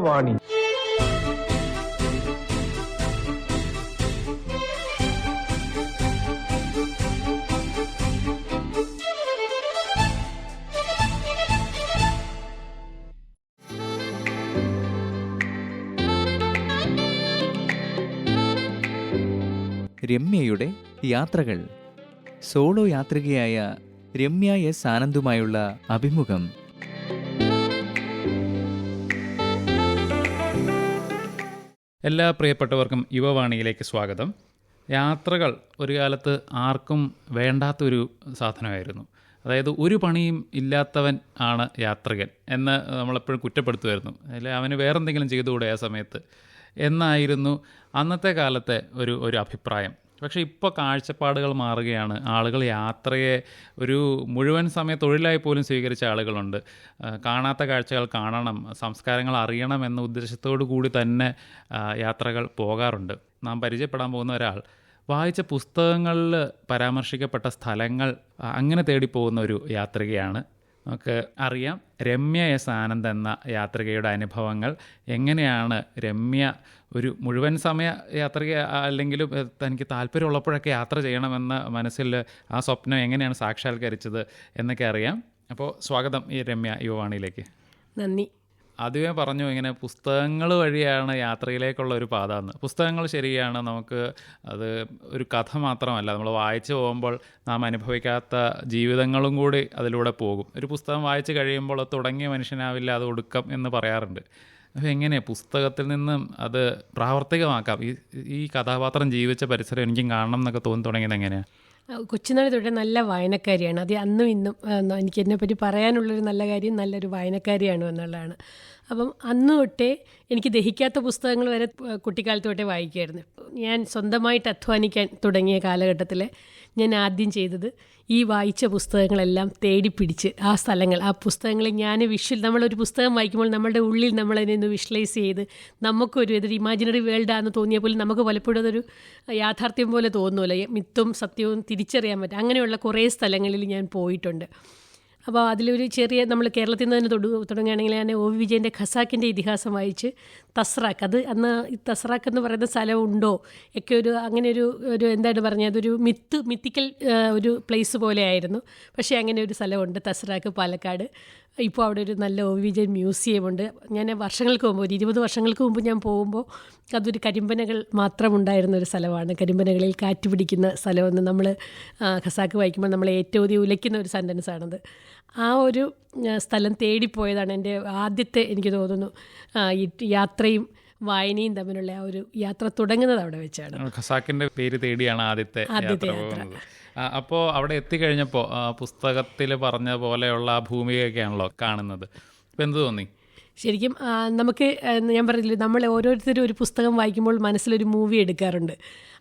യുവവാണി രമ്യയുടെ യാത്രകൾ. സോളോ യാത്രികയായ രമ്യ എസ് ആനന്ദുമായുള്ള അഭിമുഖം. എല്ലാ പ്രിയപ്പെട്ടവർക്കും യുവവാണിയിലേക്ക് സ്വാഗതം. യാത്രകൾ ഒരു കാലത്ത് ആർക്കും വേണ്ടാത്തൊരു സാധനമായിരുന്നു. അതായത് ഒരു പണിയും ഇല്ലാത്തവൻ ആണ് യാത്രികൻ എന്ന് നമ്മളെപ്പോഴും കുറ്റപ്പെടുത്തുമായിരുന്നു. അതിൽ അവന് വേറെന്തെങ്കിലും ചെയ്തുകൂടെ ആ സമയത്ത്? എന്നായിരുന്നു അന്നത്തെ കാലത്തെ ഒരു ഒരു അഭിപ്രായം. പക്ഷേ ഇപ്പോൾ കാഴ്ചപ്പാടുകൾ മാറുകയാണ്. ആളുകൾ യാത്രയെ ഒരു മുഴുവൻ സമയ തൊഴിലായി പോലും സ്വീകരിച്ച ആളുകളുണ്ട്. കാണാത്ത കാഴ്ചകൾ കാണണം സംസ്കാരങ്ങൾ അറിയണം എന്ന ഉദ്ദേശത്തോടു കൂടി തന്നെ യാത്രകൾ പോകാറുണ്ട്. നാം പരിചയപ്പെടാൻ പോകുന്ന ഒരാൾ വായിച്ച പുസ്തകങ്ങളിൽ പരാമർശിക്കപ്പെട്ട സ്ഥലങ്ങൾ അങ്ങനെ തേടിപ്പോകുന്ന ഒരു യാത്രികയാണ് നമുക്ക് അറിയാം. രമ്യ എസ് ആനന്ദ് എന്ന യാത്രികയുടെ അനുഭവങ്ങൾ എങ്ങനെയാണ് രമ്യ ഒരു മുഴുവൻ സമയ യാത്രിക അല്ലെങ്കിലും തനിക്ക് താല്പര്യമുള്ളപ്പോഴൊക്കെ യാത്ര ചെയ്യണമെന്ന മനസ്സിൽ ആ സ്വപ്നം എങ്ങനെയാണ് സാക്ഷാത്കരിച്ചത് എന്നൊക്കെ അറിയാം. അപ്പോൾ സ്വാഗതം ഈ രമ്യ യുവാണിയിലേക്ക് നന്ദി. ആദ്യമേ പറഞ്ഞു ഇങ്ങനെ പുസ്തകങ്ങൾ വഴിയാണ് യാത്രയിലേക്കുള്ള ഒരു പാത എന്ന് പുസ്തകങ്ങൾ ശരിയാണ് നമുക്ക് അത് ഒരു കഥ മാത്രമല്ല. നമ്മൾ വായിച്ചു പോകുമ്പോൾ നാം അനുഭവിക്കാത്ത ജീവിതങ്ങളും കൂടി അതിലൂടെ പോകും. ഒരു പുസ്തകം വായിച്ചു കഴിയുമ്പോൾ അത് തുടങ്ങിയ മനുഷ്യനാവില്ല അത് ഒടുക്കം എന്ന് പറയാറുണ്ട്. അപ്പോൾ എങ്ങനെ പുസ്തകത്തിൽ നിന്നും അത് പ്രാവർത്തികമാക്കാം? ഈ ഈ കഥാപാത്രം ജീവിച്ച പരിസരം എനിക്കും കാണണം എന്നൊക്കെ തോന്നി തുടങ്ങിയത് എങ്ങനെയാണ് കൊച്ചുനാൾ തൊട്ടേ നല്ല വായനക്കാരിയാണ്. അത് അന്നും ഇന്നും എനിക്ക് എന്നെപ്പറ്റി പറയാനുള്ളൊരു നല്ല കാര്യം നല്ലൊരു വായനക്കാരിയാണ് എന്നുള്ളതാണ്. അപ്പം അന്ന് തൊട്ടേ എനിക്ക് ദഹിക്കാത്ത പുസ്തകങ്ങൾ വരെ കുട്ടിക്കാലത്ത് തൊട്ടേ വായിക്കുമായിരുന്നു ഞാൻ സ്വന്തമായിട്ട് അധ്വാനിക്കാൻ തുടങ്ങിയ കാലഘട്ടത്തിൽ ഞാൻ ആദ്യം ചെയ്തത് ഈ വായിച്ച പുസ്തകങ്ങളെല്ലാം തേടിപ്പിടിച്ച് ആ സ്ഥലങ്ങൾ ആ പുസ്തകങ്ങൾ ഞാൻ വിഷ്വൽ നമ്മളൊരു പുസ്തകം വായിക്കുമ്പോൾ നമ്മുടെ ഉള്ളിൽ നമ്മളതിനെ ഒന്ന് വിഷ്വലൈസ് ചെയ്ത് നമുക്കൊരു ഇതൊരു ഇമാജിനറി വേൾഡാണെന്ന് തോന്നിയ പോലും നമുക്ക് പലപ്പോഴും അതൊരു യാഥാർത്ഥ്യം പോലെ തോന്നുമല്ലോ മിത്തും സത്യവും തിരിച്ചറിയാൻ പറ്റും. അങ്ങനെയുള്ള കുറേ സ്ഥലങ്ങളിൽ ഞാൻ പോയിട്ടുണ്ട്. അപ്പോൾ അതിലൊരു ചെറിയ നമ്മൾ കേരളത്തിൽ നിന്ന് തന്നെ തൊടു തുടങ്ങുകയാണെങ്കിൽ ഞാൻ ഒ വി വിജയന്റെ ഖസാക്കിന്റെ ഇതിഹാസം വായിച്ച് തസ്രാക്ക്. അത് അന്ന് ഈ തസ്രാക്ക് എന്ന് പറയുന്ന സ്ഥലം ഉണ്ടോ? ഒക്കെ ഒരു അങ്ങനെ ഒരു ഒരു എന്താണ് പറഞ്ഞത്? അതൊരു മിത്ത് മിത്തിക്കൽ ഒരു പ്ലേസ് പോലെ ആയിരുന്നു. പക്ഷേ അങ്ങനെ ഒരു സ്ഥലമുണ്ട് തസ്രാക്ക് പാലക്കാട്. ഇപ്പോൾ അവിടെ ഒരു നല്ല ഒ വിജയൻ മ്യൂസിയം ഉണ്ട്. ഞാൻ വർഷങ്ങൾക്ക് മുമ്പ് ഒരു ഇരുപത് വർഷങ്ങൾക്ക് മുമ്പ് ഞാൻ പോകുമ്പോൾ അതൊരു കരിമ്പനകൾ മാത്രമുണ്ടായിരുന്ന ഒരു സ്ഥലമാണ്. കരിമ്പനകളിൽ കാറ്റ് പിടിക്കുന്ന സ്ഥലമെന്ന് നമ്മൾ ഖസാക്ക് വായിക്കുമ്പോൾ നമ്മൾ ഏറ്റവും ഉലയ്ക്കുന്ന ഒരു സെന്റൻസ് ആണത്. ആ ഒരു സ്ഥലം തേടിപ്പോയതാണ് എന്റെ ആദ്യത്തെ എനിക്ക് തോന്നുന്നു. ഈ യാത്രയും വായനയും തമ്മിലുള്ള ആ ഒരു യാത്ര തുടങ്ങുന്നത് അവിടെ വെച്ചാണ്. ഖസാക്കിന്റെ പേര് തേടിയാണ് ആദ്യത്തെ യാത്ര അപ്പോൾ അവിടെ എത്തിക്കഴിഞ്ഞപ്പോൾ പുസ്തകത്തിൽ പറഞ്ഞ പോലെയുള്ള ആ ഭൂമികയൊക്കെയാണല്ലോ കാണുന്നത്. ഇപ്പം എന്ത് തോന്നി? ശരിക്കും നമുക്ക് ഞാൻ പറഞ്ഞില്ലേ നമ്മൾ ഓരോരുത്തരും ഒരു പുസ്തകം വായിക്കുമ്പോൾ മനസ്സിലൊരു മൂവി എടുക്കാറുണ്ട്.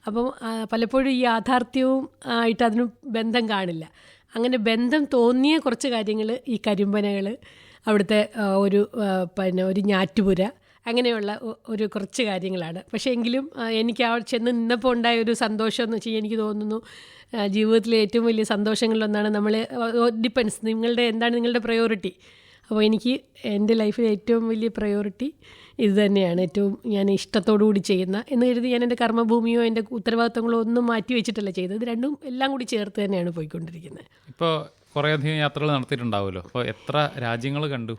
അപ്പം പലപ്പോഴും ഈ യാഥാർത്ഥ്യവും ആയിട്ട് അതിന് ബന്ധം കാണില്ല. അങ്ങനെ ബന്ധം തോന്നിയ കുറച്ച് കാര്യങ്ങൾ ഈ കരിമ്പനകൾ അവിടുത്തെ ഒരു പിന്നെ ഒരു ഞാറ്റുപുര അങ്ങനെയുള്ള ഒരു കുറച്ച് കാര്യങ്ങളാണ്. പക്ഷേ എങ്കിലും എനിക്ക് ആ ചെന്ന് നിന്നപ്പോൾ ഉണ്ടായ ഒരു സന്തോഷം എന്ന് വെച്ചാൽ എനിക്ക് തോന്നുന്നു ജീവിതത്തിലെ ഏറ്റവും വലിയ സന്തോഷങ്ങളിലൊന്നാണ് നമ്മൾ ഡിപ്പെൻസ് നിങ്ങളുടെ എന്താണ് നിങ്ങളുടെ പ്രയോറിറ്റി അപ്പോൾ എനിക്ക് എന്റെ ലൈഫിലെ ഏറ്റവും വലിയ പ്രയോറിറ്റി ഇത് തന്നെയാണ് ഏറ്റവും ഞാൻ ഇഷ്ടത്തോടു കൂടി ചെയ്യുന്ന എന്ന് കരുതി ഞാൻ എന്റെ കർമ്മഭൂമിയോ എന്റെ ഉത്തരവാദിത്തങ്ങളോ ഒന്നും മാറ്റി വെച്ചിട്ടല്ല ചെയ്തത്. ഇത് രണ്ടും എല്ലാം കൂടി ചേർത്ത് തന്നെയാണ് പോയിക്കൊണ്ടിരിക്കുന്നത്. ഇപ്പോൾ കുറേയധികം യാത്രകൾ നടത്തിയിട്ടുണ്ടാവുമല്ലോ. അപ്പോൾ എത്ര രാജ്യങ്ങൾ കണ്ടു?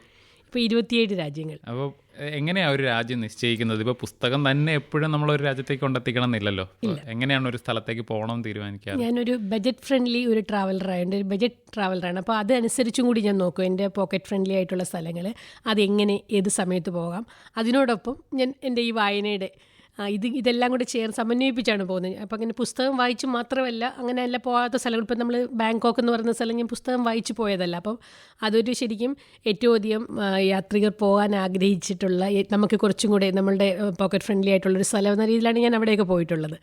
ഇപ്പോൾ ഇരുപത്തിയേഴ് രാജ്യങ്ങൾ. അപ്പോൾ എങ്ങനെയാണ് ഒരു രാജ്യം നിശ്ചയിക്കുന്നത്? ഇപ്പോൾ പുസ്തകം തന്നെ എപ്പോഴും നമ്മൾ ഒരു രാജ്യത്തേക്ക് കൊണ്ടെത്തിക്കണം എന്നില്ലല്ലോ എങ്ങനെയാണ് ഒരു സ്ഥലത്തേക്ക് പോകണം തീരുമാനിക്കുക ഞാനൊരു ബജറ്റ് ഫ്രണ്ട്ലി ഒരു ട്രാവലറാണ് ഒരു ബജറ്റ് ട്രാവലറാണ്. അപ്പോൾ അതനുസരിച്ചും കൂടി ഞാൻ നോക്കും എന്റെ പോക്കറ്റ് ഫ്രണ്ട്ലി ആയിട്ടുള്ള സ്ഥലങ്ങൾ അതെങ്ങനെ ഏത് സമയത്ത് പോകാം. അതിനോടൊപ്പം ഞാൻ എന്റെ ഈ വായനയുടെ ഇത് ഇതെല്ലാം കൂടെ ചേർന്ന് സമന്വയിപ്പിച്ചാണ് പോകുന്നത്. അപ്പോൾ അങ്ങനെ പുസ്തകം വായിച്ച് മാത്രമല്ല അങ്ങനെ അല്ല പോകാത്ത സ്ഥലങ്ങൾ. ഇപ്പം നമ്മൾ ബാങ്കോക്ക് എന്ന് പറയുന്ന സ്ഥലം ഞാൻ പുസ്തകം വായിച്ച് പോയതല്ല. അപ്പം അതൊരു ശരിക്കും ഏറ്റവും അധികം യാത്രികർ പോകാൻ ആഗ്രഹിച്ചിട്ടുള്ള നമുക്ക് കുറച്ചും കൂടെ നമ്മളുടെ പോക്കറ്റ് ഫ്രണ്ട്ലി ആയിട്ടുള്ളൊരു സ്ഥലം എന്ന രീതിയിലാണ് ഞാൻ അവിടെയൊക്കെ പോയിട്ടുള്ളത്.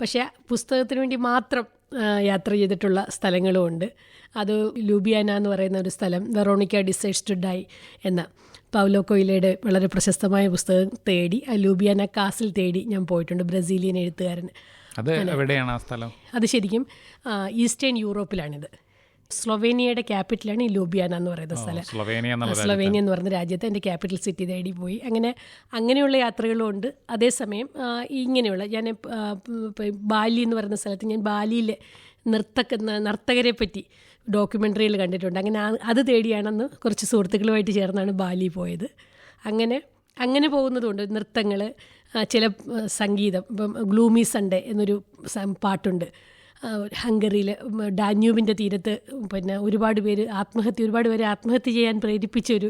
പക്ഷേ പുസ്തകത്തിന് വേണ്ടി മാത്രം യാത്ര ചെയ്തിട്ടുള്ള സ്ഥലങ്ങളുമുണ്ട് അത് ലൂബിയാന എന്ന് പറയുന്ന ഒരു സ്ഥലം വെറോണിക്ക ഡിസൈഡ്സ് ടു ഡൈ എന്ന. പൗലോ കൊയിലയുടെ വളരെ പ്രശസ്തമായ പുസ്തകം തേടി അലൂബിയാന ലൂബിയാന കാസിൽ തേടി ഞാൻ പോയിട്ടുണ്ട് ബ്രസീലിയൻ എഴുത്തുകാരൻ. അത് എവിടെയാണ് ആ സ്ഥലം? അത് ശരിക്കും ഈസ്റ്റേൺ യൂറോപ്പിലാണിത്. സ്ലൊവേനിയയുടെ ക്യാപിറ്റലാണ് ഈ ലൂബിയാന എന്ന് പറയുന്ന സ്ഥലം. സ്ലൊവേനിയ എന്ന് പറയുന്ന രാജ്യത്തെ എന്റെ ക്യാപിറ്റൽ സിറ്റി തേടി പോയി. അങ്ങനെ അങ്ങനെയുള്ള യാത്രകളും ഉണ്ട്. അതേസമയം ഇങ്ങനെയുള്ള ഞാൻ ബാലി എന്ന് പറയുന്ന സ്ഥലത്ത് ഞാൻ ബാലിയിലെ നർത്തക നർത്തകരെ പറ്റി ഡോക്യുമെന്ററിയിൽ കണ്ടിട്ടുണ്ട്. അങ്ങനെ അത് തേടിയാണെന്ന് കുറച്ച് സുഹൃത്തുക്കളുമായിട്ട് ചേർന്നാണ് ബാലി പോയത്. അങ്ങനെ അങ്ങനെ പോകുന്നതുകൊണ്ട് നൃത്തങ്ങൾ ചില സംഗീതം ഇപ്പം ഗ്ലൂമി സൺഡേ എന്നൊരു പാട്ടുണ്ട്. ഹംഗറിയിൽ ഡാന്യൂബിന്റെ തീരത്ത് പിന്നെ ഒരുപാട് പേര് ആത്മഹത്യ ഒരുപാട് പേര് ആത്മഹത്യ ചെയ്യാൻ പ്രേരിപ്പിച്ച ഒരു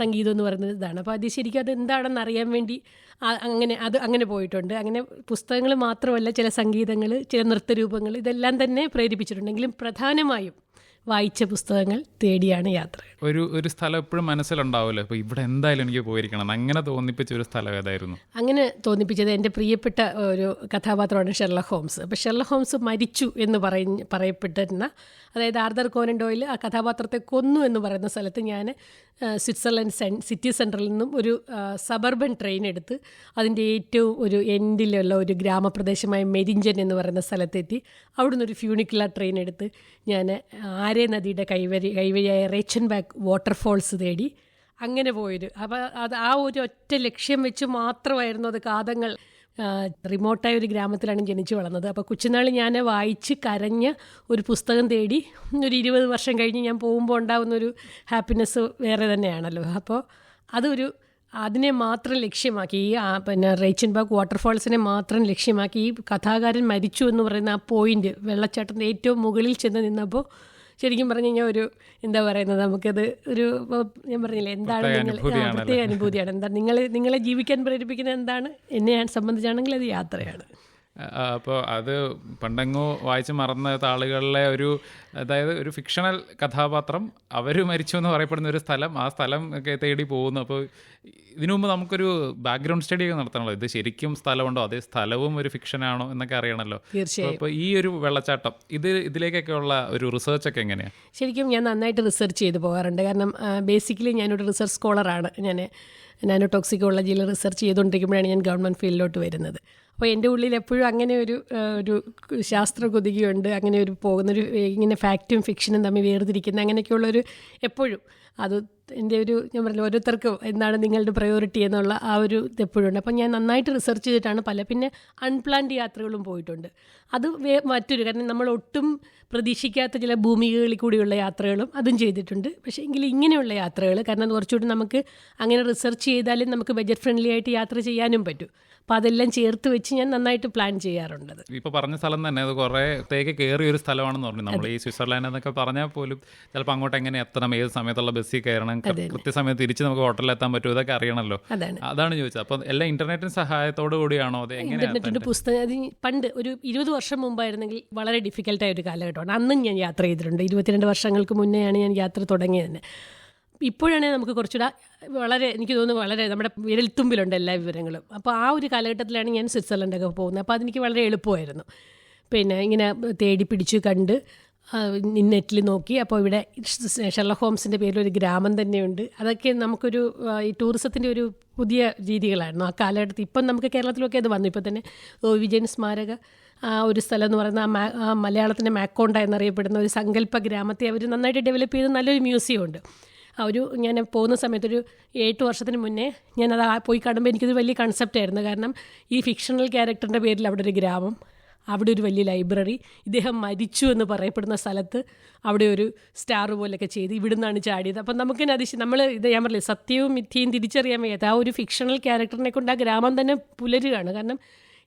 സംഗീതം എന്ന് പറയുന്നത് ഇതാണ്. അപ്പോൾ അത് ശരിക്കും അത് എന്താണെന്ന് അറിയാൻ വേണ്ടി അങ്ങനെ അത് അങ്ങനെ പോയിട്ടുണ്ട്. അങ്ങനെ പുസ്തകങ്ങൾ മാത്രമല്ല ചില സംഗീതങ്ങൾ ചില നൃത്തരൂപങ്ങൾ ഇതെല്ലാം തന്നെ പ്രേരിപ്പിച്ചിട്ടുണ്ടെങ്കിലും പ്രധാനമായും വായിച്ച പുസ്തകങ്ങൾ തേടിയാണ് യാത്ര. ഒരു ഒരു സ്ഥലം എപ്പോഴും മനസ്സിലുണ്ടാവുമല്ലോ. അപ്പോൾ ഇവിടെ എന്തായാലും എനിക്ക് പോയിരിക്കണം. അങ്ങനെ തോന്നിപ്പിച്ച ഒരു സ്ഥലം ഏതായിരുന്നു? അങ്ങനെ തോന്നിപ്പിച്ചത് എന്റെ പ്രിയപ്പെട്ട ഒരു കഥാപാത്രമാണ് ഷെർല ഹോംസ്. അപ്പോൾ ഷെർല ഹോംസ് മരിച്ചു എന്ന് പറഞ്ഞ് പറയപ്പെട്ടിരുന്ന അതായത് ആർദർ കോനൻ ഡോയിൽ ആ കഥാപാത്രത്തെ കൊന്നു എന്ന് പറയുന്ന സ്ഥലത്ത് ഞാൻ സ്വിറ്റ്സർലൻഡ് സെൻ സിറ്റി സെന്ററിൽ നിന്നും ഒരു സബർബൻ ട്രെയിൻ എടുത്ത് അതിന്റെ ഏറ്റവും ഒരു എൻഡിലുള്ള ഒരു ഗ്രാമപ്രദേശമായ മെരിഞ്ചൻ എന്ന് പറയുന്ന സ്ഥലത്തെത്തി. അവിടുന്ന് ഒരു ഫ്യൂണിക്കുള്ള ട്രെയിൻ എടുത്ത് ഞാൻ ആരേ നദിയുടെ കൈവരി കൈവരിയായ റേച്ചൻ ബാക്ക് വാട്ടർഫോൾസ് തേടി അങ്ങനെ പോയത് അപ്പോൾ അത് ആ ഒരു ഒറ്റ ലക്ഷ്യം വെച്ച് മാത്രമായിരുന്നു അത് കാതങ്ങൾ റിമോട്ടായ ഒരു ഗ്രാമത്തിലാണ് ജനിച്ചു വളർന്നത്. അപ്പോൾ കൊച്ചുനാൾ ഞാൻ വായിച്ച് കരഞ്ഞ ഒരു പുസ്തകം തേടി ഒരു ഇരുപത് വർഷം കഴിഞ്ഞ് ഞാൻ പോകുമ്പോൾ ഉണ്ടാകുന്ന ഒരു ഹാപ്പിനെസ് വേറെ തന്നെയാണല്ലോ. അപ്പോൾ അതൊരു അതിനെ മാത്രം ലക്ഷ്യമാക്കി ഈ പിന്നെ റേച്ചൻബാഗ് വാട്ടർഫാൾസിനെ മാത്രം ലക്ഷ്യമാക്കി ഈ കഥാകാരൻ മരിച്ചു എന്ന് പറയുന്ന ആ പോയിന്റ് വെള്ളച്ചാട്ടത്തിന്റെ ഏറ്റവും മുകളിൽ ചെന്ന് നിന്നപ്പോൾ ശരിക്കും പറഞ്ഞു കഴിഞ്ഞാൽ ഒരു എന്താ പറയുന്നത് നമുക്കത് ഒരു ഞാൻ പറഞ്ഞില്ലേ എന്താണ് നിങ്ങൾ. പ്രത്യേക അനുഭൂതിയാണ്. എന്താ നിങ്ങൾ നിങ്ങളെ ജീവിക്കാൻ പ്രേരിപ്പിക്കുന്നത് എന്താണ്? എന്നെ സംബന്ധിച്ചാണെങ്കിൽ അത് യാത്രയാണ്. അപ്പോൾ അത് പണ്ടെങ്ങോ വായിച്ച് മറന്ന താളുകളിലെ ഒരു അതായത് ഒരു ഫിക്ഷണൽ കഥാപാത്രം അവർ മരിച്ചു എന്ന് പറയപ്പെടുന്ന ഒരു സ്ഥലം ആ സ്ഥലം ഒക്കെ തേടി പോകുന്നു. അപ്പോൾ ഇതിനു മുമ്പ് നമുക്കൊരു ബാക്ക്ഗ്രൗണ്ട് സ്റ്റഡി ഒക്കെ നടത്തണമല്ലോ ഇത് ശരിക്കും സ്ഥലമുണ്ടോ? അതേ സ്ഥലവും ഒരു ഫിക്ഷനാണോ എന്നൊക്കെ അറിയണമല്ലോ തീർച്ചയായും. അപ്പോൾ ഈ ഒരു വെള്ളച്ചാട്ടം ഇത് ഇതിലേക്കൊക്കെ ഉള്ള ഒരു റിസർച്ച് ഒക്കെ എങ്ങനെയാണ് ശരിക്കും ഞാൻ നന്നായിട്ട് റിസർച്ച് ചെയ്ത് പോകാറുണ്ട്. കാരണം ബേസിക്കലി ഞാനൊരു റിസർച്ച് സ്കോളറാണ് ഞാൻ നാനോ ടോക്സിക്കോളജിയിൽ റിസർച്ച് ചെയ്തുകൊണ്ടിരിക്കുമ്പോഴാണ് ഞാൻ ഗവൺമെന്റ് ഫീൽഡിലോട്ട് വരുന്നത്. അപ്പോൾ എന്റെ ഉള്ളിൽ എപ്പോഴും അങ്ങനെ ഒരു ഒരു ശാസ്ത്ര കൊതുകിയുണ്ട് അങ്ങനെ ഒരു പോകുന്നൊരു ഇങ്ങനെ ഫാക്റ്റും ഫിക്ഷനും തമ്മിൽ വേർതിരിക്കുന്ന അങ്ങനെയൊക്കെയുള്ളൊരു എപ്പോഴും. അത് എന്റെ ഒരു ഞാൻ പറഞ്ഞില്ല ഓരോരുത്തർക്കും എന്താണ് നിങ്ങളുടെ പ്രയോറിറ്റി എന്നുള്ള ആ ഒരു ഇത് എപ്പോഴും ഉണ്ട് അപ്പം ഞാൻ നന്നായിട്ട് റിസർച്ച് ചെയ്തിട്ടാണ് പല പിന്നെ അൺപ്ലാൻഡ് യാത്രകളും പോയിട്ടുണ്ട്. അത് വേ മറ്റൊരു കാരണം നമ്മൾ ഒട്ടും പ്രതീക്ഷിക്കാത്ത ചില ഭൂമികളിൽ കൂടിയുള്ള യാത്രകളും അതും ചെയ്തിട്ടുണ്ട്. പക്ഷേ എങ്കിൽ ഇങ്ങനെയുള്ള യാത്രകൾ കാരണം കുറച്ചുകൂടി നമുക്ക് അങ്ങനെ റിസർച്ച് ചെയ്താലും നമുക്ക് ബജറ്റ് ഫ്രണ്ട്ലി ആയിട്ട് യാത്ര ചെയ്യാനും പറ്റും. അപ്പോൾ അതെല്ലാം ചേർത്ത് വെച്ച് ഞാൻ നന്നായിട്ട് പ്ലാൻ ചെയ്യാറുണ്ട് ഇപ്പോൾ പറഞ്ഞ സ്ഥലം തന്നെ അത് കുറേ തേക്ക് കയറിയ ഒരു സ്ഥലമാണെന്ന് പറഞ്ഞു. നമ്മൾ ഈ സ്വിറ്റ്സർലാൻഡ് എന്നൊക്കെ പറഞ്ഞാൽ പോലും ചിലപ്പോൾ അങ്ങോട്ട് എങ്ങനെ എത്തണം ഏത് സമയത്തുള്ള ബസ്സിൽ കയറണം. കൃത്യസമയത്ത് തിരിച്ച് നമുക്ക് ഹോട്ടലിൽ എത്താൻ പറ്റുമോ? ഇതൊക്കെ അറിയണമല്ലോ അതാണ്. ചോദിച്ചത്. അപ്പം എല്ലാം ഇന്റർനെറ്റിന്റെ സഹായത്തോടു കൂടിയാണോ അത് ഇന്റർനെറ്റിന്റെ പുസ്തകം അത് പണ്ട് ഒരു ഇരുപത് വർഷം മുമ്പായിരുന്നെങ്കിൽ വളരെ ഡിഫിക്കൽട്ടായ ഒരു കാലഘട്ടമാണ്. അന്നും ഞാൻ യാത്ര ചെയ്തിട്ടുണ്ട്. ഇരുപത്തിരണ്ട് വർഷങ്ങൾക്ക് മുന്നെയാണ് ഞാൻ യാത്ര തുടങ്ങിയത് തന്നെ. ഇപ്പോഴാണെങ്കിൽ നമുക്ക് കുറച്ചുകൂടെ വളരെ എനിക്ക് തോന്നുന്നു വളരെ നമ്മുടെ വിരൽത്തുമ്പിലുണ്ട് എല്ലാ വിവരങ്ങളും. അപ്പോൾ ആ ഒരു കാലഘട്ടത്തിലാണ് ഞാൻ സ്വിറ്റ്സർലൻഡൊക്കെ പോകുന്നത്. അപ്പോൾ അതെനിക്ക് വളരെ എളുപ്പമായിരുന്നു. പിന്നെ ഇങ്ങനെ തേടി പിടിച്ച് കണ്ട് നെറ്റിൽ നോക്കി. അപ്പോൾ ഇവിടെ ഷെർല ഹോംസിന്റെ പേരിൽ ഒരു ഗ്രാമം തന്നെയുണ്ട്. അതൊക്കെ നമുക്കൊരു ഈ ടൂറിസത്തിന്റെ ഒരു പുതിയ രീതികളായിരുന്നു ആ കാലഘട്ടത്തിൽ. ഇപ്പം നമുക്ക് കേരളത്തിലൊക്കെ അത് വന്നു. ഇപ്പം തന്നെ ഒ വിജയൻ സ്മാരക ആ ഒരു സ്ഥലം എന്ന് പറയുന്ന ആ മലയാളത്തിന്റെ മാക്കോണ്ട എന്നറിയപ്പെടുന്ന ഒരു സങ്കല്പ ഗ്രാമത്തെ അവർ നന്നായിട്ട് ഡെവലപ്പ് ചെയ്ത് നല്ലൊരു മ്യൂസിയം ഉണ്ട് ആ ഒരു ഞാൻ പോകുന്ന സമയത്ത് ഒരു എട്ട് വർഷത്തിന് മുന്നേ ഞാനത് പോയി കാണുമ്പോൾ എനിക്കൊരു വലിയ കൺസെപ്റ്റ് ആയിരുന്നു. കാരണം ഈ ഫിക്ഷണൽ ക്യാരക്ടറിന്റെ പേരിൽ അവിടെ ഒരു ഗ്രാമം അവിടെ ഒരു വലിയ ലൈബ്രറി. ഇദ്ദേഹം മരിച്ചു എന്ന് പറയപ്പെടുന്ന സ്ഥലത്ത് അവിടെ ഒരു സ്റ്റാർ പോലെയൊക്കെ ചെയ്ത് ഇവിടുന്നാണ് ചാടിയത്. അപ്പം നമുക്ക് അതിശയം നമ്മൾ ഇത് ഞാൻ പറഞ്ഞില്ലേ സത്യവും മിഥ്യയും തിരിച്ചറിയാൻ വയ്യാത്ത ആ ഒരു ഫിക്ഷണൽ ക്യാരക്ടറിനെ കൊണ്ട് ആ ഗ്രാമം തന്നെ പുലരുകയാണ്. കാരണം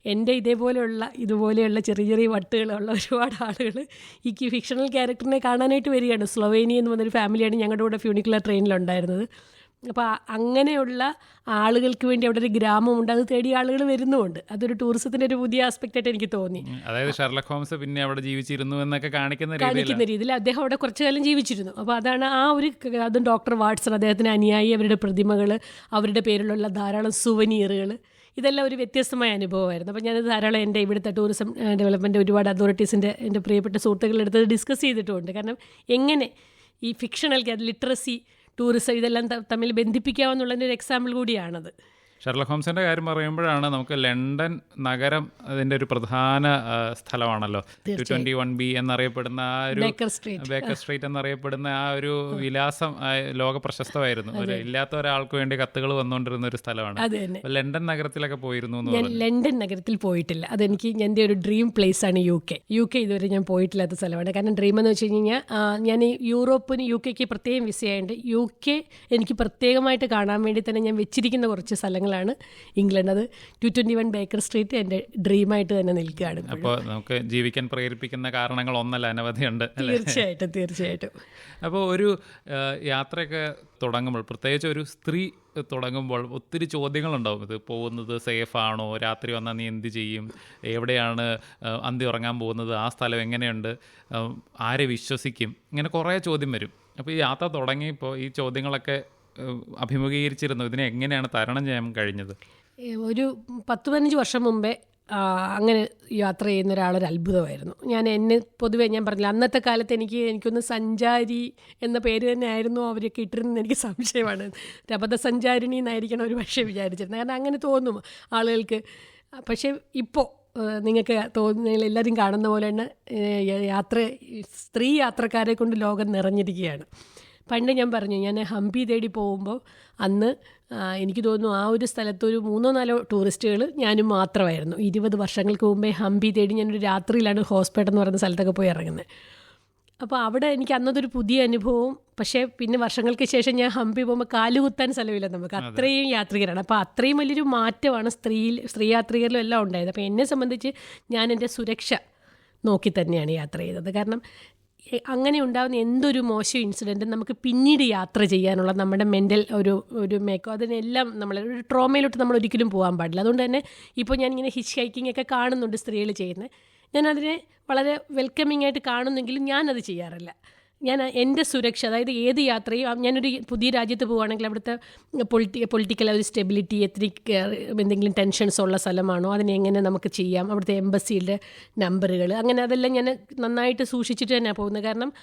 എന്റെ ഇതേപോലെയുള്ള ഇതുപോലെയുള്ള ചെറിയ ചെറിയ വട്ടുകളുള്ള ഒരുപാട് ആളുകൾ ഈ ഫിക്ഷണൽ ക്യാരക്ടറിനെ കാണാനായിട്ട് വരികയാണ്. സ്ലൊവേനിയ എന്ന് പറഞ്ഞൊരു ഫാമിലിയാണ് ഞങ്ങളുടെ കൂടെ ഫ്യൂണിക്കുലർ ട്രെയിനിലുണ്ടായിരുന്നത് അപ്പോൾ അങ്ങനെയുള്ള ആളുകൾക്ക് വേണ്ടി അവിടെ ഒരു ഗ്രാമമുണ്ട്. അത് തേടി ആളുകൾ വരുന്നുമുണ്ട്. അതൊരു ടൂറിസത്തിന്റെ ഒരു പുതിയ ആസ്പെക്റ്റായിട്ട് എനിക്ക് തോന്നി. അതായത് ഷെർലക് ഹോംസ് പിന്നെ അവിടെ ജീവിച്ചിരുന്നു എന്നൊക്കെ കാണിക്കുന്ന കാണിക്കുന്ന രീതിയിൽ അദ്ദേഹം അവിടെ കുറച്ചു കാലം ജീവിച്ചിരുന്നു. അപ്പോൾ അതാണ് ആ ഒരു അതും ഡോക്ടർ വാട്സൺ അദ്ദേഹത്തിന് അനുയായി. അവരുടെ പ്രതിമകൾ അവരുടെ പേരിലുള്ള ധാരാളം സുവനീറുകൾ ഇതെല്ലാം ഒരു വ്യത്യസ്തമായ അനുഭവമായിരുന്നു. അപ്പോൾ ഞാൻ ധാരാളം എന്റെ ഇവിടുത്തെ ടൂറിസം ഡെവലപ്മെന്റ് ഒരുപാട് അതോറിറ്റീസിന്റെ എന്റെ പ്രിയപ്പെട്ട സുഹൃത്തുക്കളെടുത്ത് ഡിസ്കസ് ചെയ്തിട്ടുമുണ്ട്. കാരണം എങ്ങനെ ഈ ഫിക്ഷണൽ ലിറ്ററസി ടൂറിസം ഇതെല്ലാം തമ്മിൽ ബന്ധിപ്പിക്കാമെന്നുള്ളതിന്റെ ഒരു എക്സാമ്പിൾ കൂടിയാണത്. ഷെർലക് ഹോംസിന്റെ കാര്യം പറയുമ്പോഴാണ് നമുക്ക് ലണ്ടൻ നഗരം അതിന്റെ ഒരു പ്രധാന സ്ഥലമാണല്ലോ. ടു ട്വന്റി വൺ ബി എന്നറിയപ്പെടുന്ന ആ ഒരു ബേക്കർ സ്ട്രീറ്റ്. എന്നറിയപ്പെടുന്ന ആ ഒരു വിലാസം ലോക പ്രശസ്തമായിരുന്നു. ഒരു ഇല്ലാത്ത ഒരാൾക്ക് വേണ്ടി കത്തുകൾ വന്നുകൊണ്ടിരുന്ന ഒരു സ്ഥലമാണ്. ലണ്ടൻ നഗരത്തിലൊക്കെ പോയിരുന്നു ഞാൻ ലണ്ടൻ നഗരത്തിൽ പോയിട്ടില്ല. അതെനിക്ക് എന്റെ ഒരു ഡ്രീം പ്ലേസ് ആണ് യു കെ. യു കെ ഇതുവരെ ഞാൻ പോയിട്ടില്ലാത്ത സ്ഥലമാണ്. കാരണം ഡ്രീം എന്ന് വെച്ച് കഴിഞ്ഞാൽ ഞാൻ യൂറോപ്പിന് യു കെക്ക് പ്രത്യേകം വിസയായുണ്ട് യു കെ എനിക്ക് പ്രത്യേകമായിട്ട് കാണാൻ വേണ്ടി തന്നെ ഞാൻ വെച്ചിരിക്കുന്ന കുറച്ച് സ്ഥലങ്ങളാണ് ഇംഗ്ലണ്ട്. അത് two twenty one Baker Street എന്റെ ഡ്രീമായിട്ട് തന്നെ നിൽക്കുകയാണ് അപ്പോൾ നമുക്ക് ജീവിക്കാൻ പ്രേരിപ്പിക്കുന്ന കാരണങ്ങൾ ഒന്നല്ല അനവധിയുണ്ട് തീർച്ചയായിട്ടും തീർച്ചയായിട്ടും. അപ്പോൾ ഒരു യാത്രയൊക്കെ തുടങ്ങുമ്പോൾ പ്രത്യേകിച്ച് ഒരു സ്ത്രീ തുടങ്ങുമ്പോൾ ഒത്തിരി ചോദ്യങ്ങളുണ്ടാവും. ഇത് പോകുന്നത് സേഫാണോ? ആണോ രാത്രി വന്നാൽ നീ എന്ത് ചെയ്യും? എവിടെയാണ് അന്തി ഉറങ്ങാൻ പോകുന്നത്? ആ സ്ഥലം എങ്ങനെയുണ്ട്? ആരെ വിശ്വസിക്കും? ഇങ്ങനെ കുറേ ചോദ്യം വരും. അപ്പോൾ ഈ യാത്ര തുടങ്ങിയപ്പോൾ ഈ ചോദ്യങ്ങളൊക്കെ അഭിമുഖീകരിച്ചിരുന്നു. ഇതിനെ എങ്ങനെയാണ് തരണം ചെയ്യാൻ കഴിഞ്ഞത്? ഒരു പത്ത് പതിനഞ്ച് വർഷം മുമ്പേ അങ്ങനെ യാത്ര ചെയ്യുന്ന ഒരാളൊരു അത്ഭുതമായിരുന്നു. ഞാൻ എന്നെ പൊതുവേ ഞാൻ പറഞ്ഞില്ല അന്നത്തെ കാലത്ത് എനിക്ക് എനിക്കൊന്ന് സഞ്ചാരി എന്ന പേര് തന്നെ ആയിരുന്നു അവരൊക്കെ ഇട്ടിരുന്നത് എനിക്ക് സംശയമാണ്. രപഥസഞ്ചാരിണി എന്നായിരിക്കണം ഒരു പക്ഷേ വിചാരിച്ചിരുന്നത്. കാരണം അങ്ങനെ തോന്നും ആളുകൾക്ക്. പക്ഷേ ഇപ്പോൾ നിങ്ങൾക്ക് തോന്നുന്ന എല്ലാവരും കാണുന്ന പോലെ തന്നെ യാത്ര സ്ത്രീ യാത്രക്കാരെ കൊണ്ട് ലോകം നിറഞ്ഞിരിക്കുകയാണ്. പണ്ട് ഞാൻ പറഞ്ഞു ഞാൻ ഹംപി തേടി പോകുമ്പോൾ അന്ന് എനിക്ക് തോന്നുന്നു ആ ഒരു സ്ഥലത്തൊരു മൂന്നോ നാലോ ടൂറിസ്റ്റുകൾ ഞാനും മാത്രമായിരുന്നു. ഇരുപത് വർഷങ്ങൾക്ക് മുമ്പേ ഹംപി തേടി ഞാനൊരു രാത്രിയിലാണ് ഹോസ്പിറ്റൽ എന്ന് പറയുന്ന സ്ഥലത്തൊക്കെ പോയി ഇറങ്ങുന്നത്. അപ്പോൾ അവിടെ എനിക്ക് അന്നതൊരു പുതിയ അനുഭവം പക്ഷേ പിന്നെ വർഷങ്ങൾക്ക് ശേഷം ഞാൻ ഹംപി പോകുമ്പോൾ കാലുകുത്താൻ സ്ഥലമില്ല നമുക്ക്. അത്രയും യാത്രികരാണ്. അപ്പോൾ അത്രയും വലിയൊരു മാറ്റമാണ് സ്ത്രീയിൽ സ്ത്രീ യാത്രികരിലും എല്ലാം ഉണ്ടായത്. അപ്പോൾ എന്നെ സംബന്ധിച്ച് ഞാൻ എന്റെ സുരക്ഷ നോക്കി തന്നെയാണ് യാത്ര ചെയ്തത്. കാരണം അങ്ങനെ ഉണ്ടാകുന്ന എന്തൊരു മോശം ഇൻസിഡന്റും നമുക്ക് പിന്നീട് യാത്ര ചെയ്യാനുള്ള നമ്മുടെ മെന്റൽ ഒരു ഒരു മേക്കോ അതിനെല്ലാം നമ്മൾ ഒരു ട്രോമയിലോട്ട് നമ്മൾ ഒരിക്കലും പോകാൻ പാടില്ല. അതുകൊണ്ട് തന്നെ ഇപ്പോൾ ഞാനിങ്ങനെ ഹിച്ച് ഹൈക്കിംഗ് ഒക്കെ കാണുന്നുണ്ട് സ്ത്രീകൾ ചെയ്യുന്നത് ഞാനതിനെ വളരെ വെൽക്കമിംഗ് ആയിട്ട് കാണുന്നെങ്കിലും ഞാനത് ചെയ്യാറില്ല. ഞാൻ എന്റെ സുരക്ഷ അതായത് ഏത് യാത്രയും ഞാനൊരു പുതിയ രാജ്യത്ത് പോവുകയാണെങ്കിൽ അവിടുത്തെ പൊളിറ്റി പൊളിറ്റിക്കൽ ഒരു സ്റ്റെബിലിറ്റി എത്നിക് എന്തെങ്കിലും ടെൻഷൻസ് ഉള്ള സ്ഥലമാണോ അതിനെ എങ്ങനെ നമുക്ക് ചെയ്യാം അവിടുത്തെ എംബസിയുടെ നമ്പറുകൾ അങ്ങനെ അതെല്ലാം ഞാൻ നന്നായിട്ട് സൂക്ഷിച്ചിട്ട് തന്നെയാണ് പോകുന്നത്. കാരണം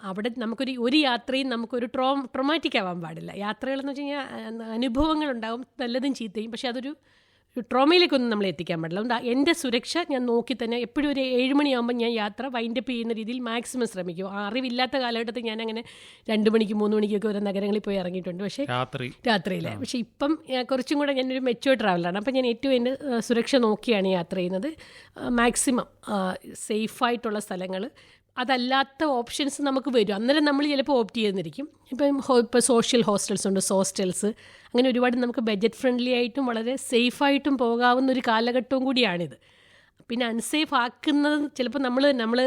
അവിടെ നമുക്കൊരു ഒരു യാത്രയും നമുക്കൊരു ട്രോ ട്രോമാറ്റിക് ആവാൻ പാടില്ല. യാത്രകളെന്ന് വെച്ച് കഴിഞ്ഞാൽ അനുഭവങ്ങളുണ്ടാവും നല്ലതും ചീത്തയും പക്ഷെ അതൊരു ട്രോമയിലേക്കൊന്നും നമ്മൾ എത്തിക്കാൻ പാടില്ല. അതുകൊണ്ട് എന്റെ സുരക്ഷ ഞാൻ നോക്കി തന്നെ എപ്പോഴും ഒരു ഏഴ് മണിയാകുമ്പോൾ ഞാൻ യാത്ര വൈൻഡപ്പ് ചെയ്യുന്ന രീതിയിൽ മാക്സിമം ശ്രമിക്കും. ആ അറിവില്ലാത്ത കാലഘട്ടത്തിൽ ഞാൻ അങ്ങനെ രണ്ട് മണിക്ക് മൂന്ന് മണിക്കൊക്കെ ഓരോ നഗരങ്ങളിൽ പോയി ഇറങ്ങിയിട്ടുണ്ട്. പക്ഷേ രാത്രി. രാത്രിയിൽ പക്ഷേ ഇപ്പം കുറച്ചും കൂടെ ഞാനൊരു മെച്ചുവർ ട്രാവലറാണ് അപ്പം ഞാൻ ഏറ്റവും എന്റെ സുരക്ഷ നോക്കിയാണ് യാത്ര ചെയ്യുന്നത്. മാക്സിമം സേഫായിട്ടുള്ള സ്ഥലങ്ങൾ അതല്ലാത്ത ഓപ്ഷൻസ് നമുക്ക് വരും. അന്നേരം നമ്മൾ ചിലപ്പോൾ ഓപ്റ്റ് ചെയ്യുന്നിരിക്കും ഇപ്പം ഇപ്പോൾ സോഷ്യൽ ഹോസ്റ്റൽസ് ഉണ്ട് ഹോസ്റ്റൽസ് അങ്ങനെ ഒരുപാട് നമുക്ക് ബഡ്ജറ്റ് ഫ്രണ്ട്ലി ആയിട്ടും വളരെ സേഫായിട്ടും പോകാവുന്ന ഒരു കാലഘട്ടവും കൂടിയാണിത്. പിന്നെ അൺസേഫ് ആക്കുന്നത് ചിലപ്പോൾ നമ്മൾ നമ്മൾ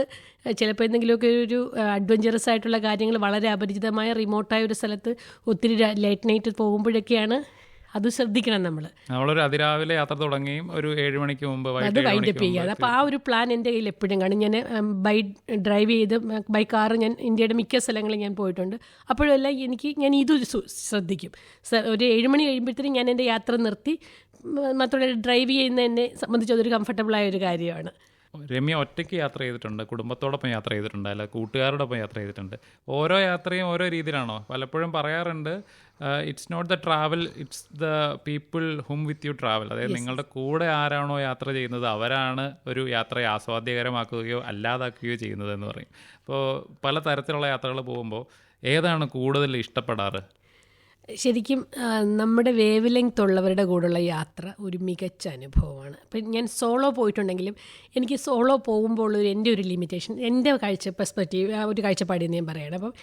ചിലപ്പോൾ എന്തെങ്കിലുമൊക്കെ ഒരു അഡ്വഞ്ചറസ് ആയിട്ടുള്ള കാര്യങ്ങൾ വളരെ അപരിചിതമായ റിമോട്ടായ ഒരു സ്ഥലത്ത് ഒത്തിരി ലേറ്റ് നൈറ്റ് പോകുമ്പോഴൊക്കെയാണ് അത് ശ്രദ്ധിക്കണം നമ്മൾ നമ്മളൊരു അതിരാവിലെ യാത്ര തുടങ്ങുകയും ഒരു ഏഴ് മണിക്ക് മുമ്പ് അത് വൈൻഡപ്പ് ചെയ്യാതെ അപ്പോൾ ആ ഒരു പ്ലാൻ എന്റെ കയ്യിൽ എപ്പോഴും കാണും. ഞാൻ ബൈ ഡ്രൈവ് ചെയ്ത് ബൈ കാർ ഞാൻ ഇന്ത്യയുടെ മിക്ക സ്ഥലങ്ങളിൽ ഞാൻ പോയിട്ടുണ്ട്. അപ്പോഴെല്ലാം എനിക്ക് ഞാൻ ഇത് ശ്രദ്ധിക്കും. ഒരു ഏഴ് മണി കഴിയുമ്പോഴത്തേനും ഞാൻ എന്റെ യാത്ര നിർത്തി. മാത്രമല്ല ഡ്രൈവ് ചെയ്യുന്ന എന്നെ സംബന്ധിച്ച് അതൊരു കംഫർട്ടബിളായ ഒരു കാര്യമാണ്. രമ്യ ഒറ്റയ്ക്ക് യാത്ര ചെയ്തിട്ടുണ്ട് കുടുംബത്തോടൊപ്പം യാത്ര ചെയ്തിട്ടുണ്ട് അല്ല കൂട്ടുകാരോടൊപ്പം യാത്ര ചെയ്തിട്ടുണ്ട്. ഓരോ യാത്രയും ഓരോ രീതിയിലാണോ? പലപ്പോഴും പറയാറുണ്ട് it's not the travel it's the people whom with you travel അതായത് നിങ്ങളുടെ കൂടെ ആരാണോ യാത്ര ചെയ്യുന്നത് അവരാണ് ഒരു യാത്രയെ ആസ്വാദ്യകരമാക്കുകയോ അല്ലാതാക്കുകയോ ചെയ്യുന്നത് എന്ന് പറയും. അപ്പോൾ പല തരത്തിലുള്ള യാത്രകൾ പോകുമ്പോൾ ഏതാണ് കൂടുതൽ ഇഷ്ടപ്പെടാറ്? ശരിക്കും നമ്മുടെ വേവ് ലെങ്ത് ഉള്ളവരുടെ കൂടെയുള്ള യാത്ര ഒരു മികച്ച അനുഭവമാണ്. അപ്പം ഞാൻ സോളോ പോയിട്ടുണ്ടെങ്കിലും എനിക്ക് സോളോ പോകുമ്പോൾ ഒരു എന്റെ ഒരു ലിമിറ്റേഷൻ എന്റെ കാഴ്ച പെർസ്പെക്റ്റീവ് ആ ഒരു കാഴ്ചപ്പാടിൽ ഞാൻ പറയണം. അപ്പം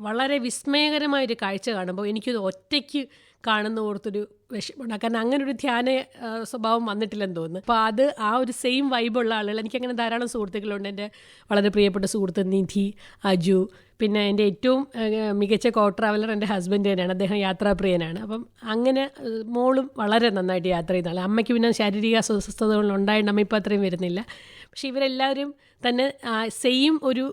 വളരെ വിസ്മയകരമായ ഒരു കാഴ്ച കാണുമ്പോൾ എനിക്കത് ഒറ്റയ്ക്ക് കാണുന്ന ഓർത്തൊരു വിഷമമുണ്ട് കാരണം അങ്ങനെ ഒരു ധ്യാന സ്വഭാവം വന്നിട്ടില്ലെന്ന് തോന്നുന്നു. അപ്പോൾ അത് ആ ഒരു സെയിം വൈബുള്ള ആളുകൾ എനിക്കങ്ങനെ ധാരാളം സുഹൃത്തുക്കളുണ്ട്. എന്റെ വളരെ പ്രിയപ്പെട്ട സുഹൃത്ത് നിധി അജു പിന്നെ എന്റെ ഏറ്റവും മികച്ച കോ ട്രാവലർ എന്റെ ഹസ്ബൻഡ് തന്നെയാണ്. അദ്ദേഹം യാത്രാപ്രിയനാണ്. അപ്പം അങ്ങനെ മോളും വളരെ നന്നായിട്ട് യാത്ര ചെയ്യുന്ന ആളാണ് അമ്മയ്ക്ക് പിന്നെ ശാരീരിക അസ്വസ്ഥതകൾ ഉണ്ടായിട്ട് അമ്മ ഇപ്പോൾ അത്രയും വരുന്നില്ല. പക്ഷേ ഇവരെല്ലാവരും തന്നെ സെയിം ഒരു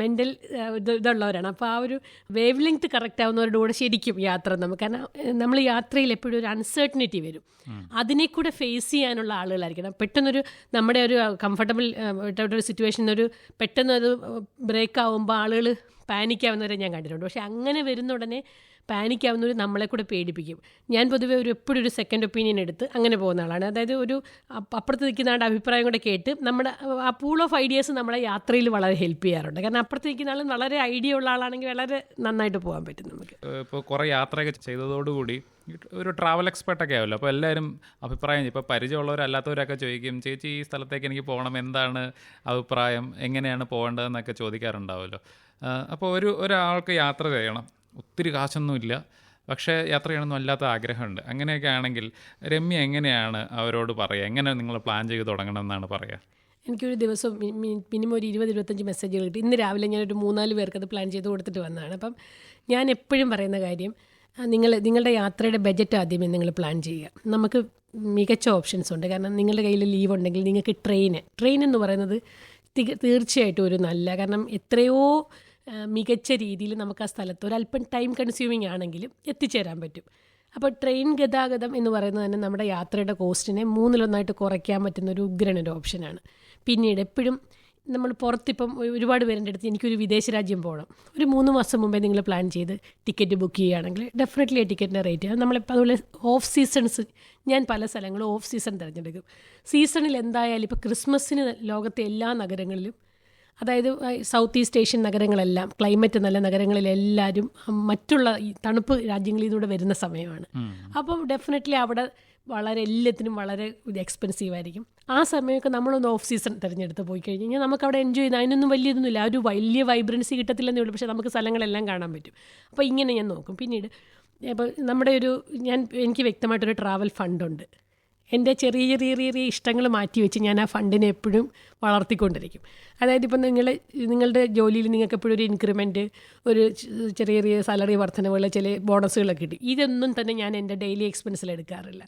മെന്റൽ ഇത് ഇതുള്ളവരാണ്. അപ്പോൾ ആ ഒരു വേവ് ലെങ്ത് കറക്റ്റ് ആവുന്നവരുടെ കൂടെ ശരിക്കും യാത്ര നമുക്ക്. കാരണം നമ്മൾ യാത്രയിൽ എപ്പോഴും ഒരു അൺസർട്ടനിറ്റി വരും. അതിനെ കൂടെ ഫേസ് ചെയ്യാനുള്ള ആളുകളായിരിക്കണം. പെട്ടെന്നൊരു നമ്മുടെ ഒരു കംഫർട്ടബിൾ ഒരു സിറ്റുവേഷൻ ഒരു പെട്ടെന്ന് ഒരു ബ്രേക്ക് ആവുമ്പോൾ ആളുകൾ പാനിക്കാവുന്നവരെ ഞാൻ കണ്ടിട്ടുണ്ട്. പക്ഷേ അങ്ങനെ വരുന്ന ഉടനെ പാനിക്കാവുന്നവർ നമ്മളെ കൂടെ പേടിപ്പിക്കും. ഞാൻ പൊതുവെ ഒരു എപ്പോഴും ഒരു സെക്കൻഡ് ഒപ്പീനിയൻ എടുത്ത് അങ്ങനെ പോകുന്ന ആളാണ്. അതായത് ഒരു അപ്പ- അപ്പുറത്ത് നിൽക്കുന്ന ആളുടെ അഭിപ്രായം കൂടെ കേട്ട് നമ്മുടെ ആ പൂൾ ഓഫ് ഐഡിയാസ് നമ്മളെ യാത്രയിൽ വളരെ ഹെൽപ്പ് ചെയ്യാറുണ്ട്. കാരണം അപ്പുറത്ത് നിൽക്കുന്ന ആൾ വളരെ ഐഡിയ ഉള്ള ആളാണെങ്കിൽ വളരെ നന്നായിട്ട് പോകാൻ പറ്റും നമുക്ക്. ഇപ്പോൾ കുറേ യാത്രയൊക്കെ ചെയ്തതോടുകൂടി ഒരു ട്രാവൽ എക്സ്പെർട്ട് ഒക്കെ ആവുമല്ലോ അപ്പോൾ എല്ലാവരും അഭിപ്രായം ഇപ്പോൾ പരിചയമുള്ളവരല്ലാത്തവരൊക്കെ ചോദിക്കും ചേച്ചി ഈ സ്ഥലത്തേക്ക് എനിക്ക് പോകണം. എന്താണ് അഭിപ്രായം? എങ്ങനെയാണ് പോകേണ്ടതെന്നൊക്കെ ചോദിക്കാറുണ്ടാവുമല്ലോ അപ്പോൾ ഒരു ഒരാൾക്ക് യാത്ര ചെയ്യണം. ഒത്തിരി കാശൊന്നുമില്ല. പക്ഷേ യാത്ര ചെയ്യണമെന്ന് വല്ലാത്ത ആഗ്രഹമുണ്ട്. അങ്ങനെയൊക്കെ ആണെങ്കിൽ രമ്യ എങ്ങനെയാണ് അവരോട് പറയുക? എങ്ങനെ നിങ്ങൾ പ്ലാൻ ചെയ്ത് തുടങ്ങണം എന്നാണ് പറയുക? എനിക്കൊരു ദിവസം മിനിമം ഒരു ഇരുപത് ഇരുപത്തഞ്ച് മെസ്സേജുകൾ കിട്ടി. ഇന്ന് രാവിലെ ഞാനൊരു മൂന്നാൽ പേർക്ക് അത് പ്ലാൻ ചെയ്ത് കൊടുത്തിട്ട് വന്നതാണ്. അപ്പം ഞാൻ എപ്പോഴും പറയുന്ന കാര്യം നിങ്ങൾ നിങ്ങളുടെ യാത്രയുടെ ബജറ്റ് ആദ്യമേ നിങ്ങൾ പ്ലാൻ ചെയ്യുക. നമുക്ക് മികച്ച ഓപ്ഷൻസ് ഉണ്ട്. കാരണം നിങ്ങളുടെ കയ്യിൽ ലീവ് ഉണ്ടെങ്കിൽ നിങ്ങൾക്ക് ട്രെയിന് ട്രെയിൻ എന്ന് പറയുന്നത് തീർച്ചയായിട്ടും ഒരു നല്ല കാരണം എത്രയോ മികച്ച രീതിയിൽ നമുക്ക് ആ സ്ഥലത്ത് ഒരല്പം ടൈം കൺസ്യൂമിങ് ആണെങ്കിലും എത്തിച്ചേരാൻ പറ്റും. അപ്പോൾ ട്രെയിൻ ഗതാഗതം എന്ന് പറയുന്നത് തന്നെ നമ്മുടെ യാത്രയുടെ കോസ്റ്റിനെ മൂന്നിലൊന്നായിട്ട് കുറയ്ക്കാൻ പറ്റുന്ന ഒരു ഉഗ്രനൊരു ഓപ്ഷനാണ് പിന്നീട് എപ്പോഴും നമ്മൾ പുറത്തിപ്പം ഒരു- ഒരുപാട് പേരുടെ അടുത്ത് എനിക്കൊരു വിദേശ രാജ്യം പോകണം. ഒരു മൂന്ന് മാസം മുമ്പേ നിങ്ങൾ പ്ലാൻ ചെയ്ത് ടിക്കറ്റ് ബുക്ക് ചെയ്യുകയാണെങ്കിൽ ഡെഫിനറ്റ്ലി ആ ടിക്കറ്റിന്റെ റേറ്റ് നമ്മളിപ്പോൾ അതുപോലെ ഓഫ് സീസൺസ് ഞാൻ പല സ്ഥലങ്ങളും ഓഫ് സീസൺ തിരഞ്ഞെടുക്കും. സീസണിൽ എന്തായാലും ഇപ്പോൾ ക്രിസ്മസിന് ലോകത്തെ എല്ലാ നഗരങ്ങളിലും അതായത് സൗത്ത് ഈസ്റ്റ് ഏഷ്യൻ നഗരങ്ങളെല്ലാം ക്ലൈമറ്റ് നല്ല നഗരങ്ങളിലെല്ലാവരും മറ്റുള്ള തണുപ്പ് രാജ്യങ്ങളിൽ നിന്നൂടെ വരുന്ന സമയമാണ്. അപ്പം ഡെഫിനറ്റ്ലി അവിടെ വളരെ എല്ലാത്തിനും വളരെ ഇത് എക്സ്പെൻസീവ് ആയിരിക്കും. ആ സമയമൊക്കെ നമ്മളൊന്ന് ഓഫ് സീസൺ തിരഞ്ഞെടുത്ത് പോയി കഴിഞ്ഞ് കഴിഞ്ഞാൽ നമുക്ക് അവിടെ എൻജോയ് ചെയ്യുന്ന അതിനൊന്നും വലിയതൊന്നുമില്ല. ആ ഒരു വലിയ വൈബ്രൻസി കിട്ടത്തില്ലെന്നേ ഉള്ളൂ. പക്ഷേ നമുക്ക് സ്ഥലങ്ങളെല്ലാം കാണാൻ പറ്റും. അപ്പോൾ ഇങ്ങനെ ഞാൻ നോക്കും. പിന്നീട് ഇപ്പോൾ നമ്മുടെ ഒരു ഞാൻ എനിക്ക് വ്യക്തമായിട്ടൊരു ട്രാവൽ ഫണ്ടുണ്ട് എന്റെ ചെറിയ ചെറിയ ചെറിയ ഇഷ്ടങ്ങൾ മാറ്റി വെച്ച് ഞാൻ ആ ഫണ്ടിനെ എപ്പോഴും വളർത്തിക്കൊണ്ടിരിക്കും. അതായത് ഇപ്പം നിങ്ങൾ നിങ്ങളുടെ ജോലിയിൽ നിങ്ങൾക്ക് എപ്പോഴും ഒരു ഇൻക്രിമെന്റ് ഒരു ചെറിയ ചെറിയ സാലറി വർധനവുകൾ ചില ബോണസുകളൊക്കെ കിട്ടും. ഇതൊന്നും തന്നെ ഞാൻ എന്റെ ഡെയിലി എക്സ്പെൻസിൽ എടുക്കാറില്ല.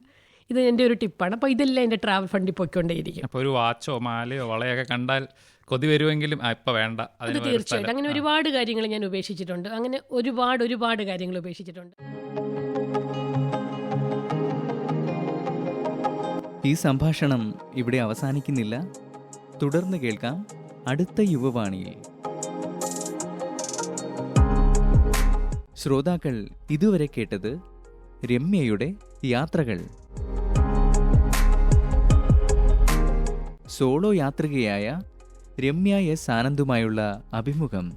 ഇത് എന്റെ ഒരു ടിപ്പാണ്. അപ്പോൾ ഇതെല്ലാം എന്റെ ട്രാവൽ ഫണ്ടിൽ പോയിക്കൊണ്ടേയിരിക്കും. അപ്പോൾ ഒരു വാച്ചോ മാലയോ വളയൊക്കെ കണ്ടാൽ കൊതി വരുമെങ്കിലും ഇപ്പം വേണ്ട. അത് തീർച്ചയായിട്ടും. അങ്ങനെ ഒരുപാട് കാര്യങ്ങൾ ഞാൻ ഉപേക്ഷിച്ചിട്ടുണ്ട്. അങ്ങനെ ഒരുപാട് ഒരുപാട് കാര്യങ്ങൾ ഉപേക്ഷിച്ചിട്ടുണ്ട്. ഈ സംഭാഷണം ഇവിടെ അവസാനിക്കുന്നില്ല. തുടർന്ന് കേൾക്കാം അടുത്ത യുവവാണിയിൽ. ശ്രോതാക്കൾ ഇതുവരെ കേട്ടത് രമ്യയുടെ യാത്രകൾ. സോളോ യാത്രികയായ രമ്യ എസ് ആനന്ദുമായുള്ള അഭിമുഖം.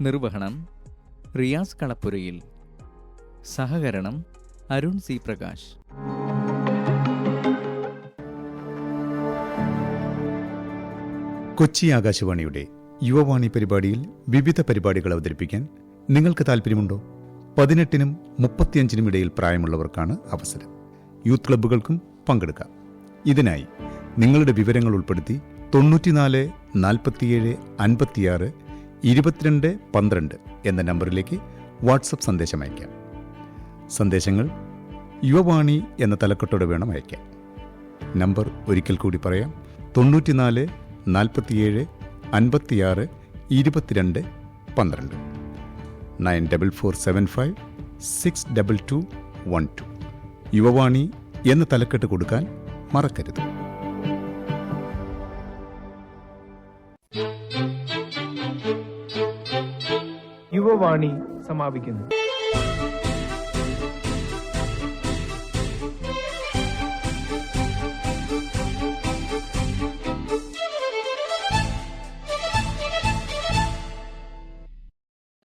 നിർവഹണം റിയാസ് കളപ്പുരയിൽ. സഹകരണം അരുൺ സി പ്രകാശ്. കൊച്ചി ആകാശവാണിയുടെ യുവവാണി പരിപാടിയിൽ വിവിധ പരിപാടികൾ അവതരിപ്പിക്കാൻ നിങ്ങൾക്ക് താല്പര്യമുണ്ടോ പതിനെട്ടിനും മുപ്പത്തിയഞ്ചിനും ഇടയിൽ പ്രായമുള്ളവർക്കാണ് അവസരം. യൂത്ത് ക്ലബ്ബുകൾക്കും പങ്കെടുക്കാം. ഇതിനായി നിങ്ങളുടെ വിവരങ്ങൾ ഉൾപ്പെടുത്തി തൊണ്ണൂറ്റിനാല് നാൽപ്പത്തിയേഴ് അൻപത്തിയാറ് ഇരുപത്തിരണ്ട് പന്ത്രണ്ട് എന്ന നമ്പറിലേക്ക് വാട്സപ്പ് സന്ദേശം അയക്കാം സന്ദേശങ്ങൾ യുവവാണി എന്ന തലക്കെട്ടോടെ വേണം അയക്കാൻ നമ്പർ ഒരിക്കൽ കൂടി പറയാം. തൊണ്ണൂറ്റിനാല് നാൽപ്പത്തിയേഴ് അൻപത്തിയാറ് ഇരുപത്തിരണ്ട് പന്ത്രണ്ട്. Nine double four seven five six double two one two. Yuvavani എന്ന തലക്കെട്ട് കൊടുക്കാൻ മറക്കരുത്. യുവവാണി സമാപിക്കുന്നു.